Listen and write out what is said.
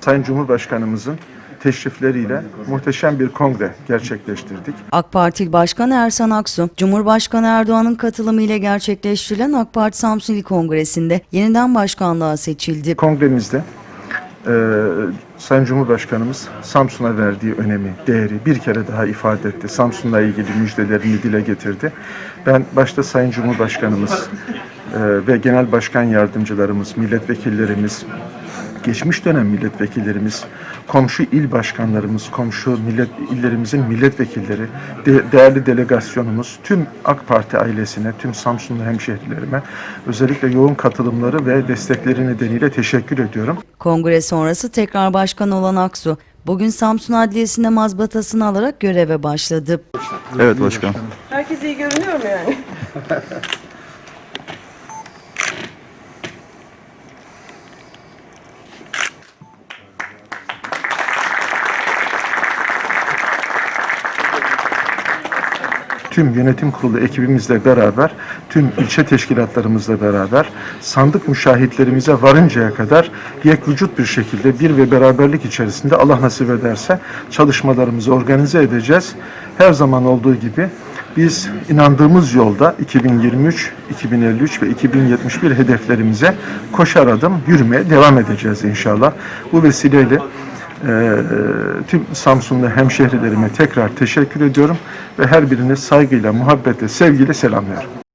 Sayın Cumhurbaşkanımızın teşrifleriyle muhteşem bir kongre gerçekleştirdik. AK Parti Başkanı Ersan Aksu, Cumhurbaşkanı Erdoğan'ın katılımıyla gerçekleştirilen AK Parti Samsun İl Kongresi'nde yeniden başkanlığa seçildi. Kongremizde e, Sayın Cumhurbaşkanımız Samsun'a verdiği önemi, değeri bir kere daha ifade etti. Samsun'la ilgili müjdelerini dile getirdi. Ben başta Sayın Cumhurbaşkanımız e, ve Genel Başkan Yardımcılarımız, milletvekillerimiz, geçmiş dönem milletvekillerimiz, komşu il başkanlarımız, komşu millet illerimizin milletvekilleri, de- değerli delegasyonumuz, tüm AK Parti ailesine, tüm Samsunlu hemşehrilerime özellikle yoğun katılımları ve destekleri nedeniyle teşekkür ediyorum. Kongre sonrası tekrar başkan olan Aksu, bugün Samsun Adliyesi'nde mazbatasını alarak göreve başladı. Evet başkan. Herkes iyi görünüyor mu yani? tüm yönetim kurulu ekibimizle beraber, tüm ilçe teşkilatlarımızla beraber sandık müşahitlerimize varıncaya kadar yek vücut bir şekilde bir ve beraberlik içerisinde Allah nasip ederse çalışmalarımızı organize edeceğiz. Her zaman olduğu gibi biz inandığımız yolda 2023, 2053 ve 2071 hedeflerimize koşar adım yürümeye devam edeceğiz inşallah. Bu vesileyle ee, tüm Samsunlu hemşehrilerime tekrar teşekkür ediyorum ve her birini saygıyla, muhabbetle, sevgiyle selamlıyorum.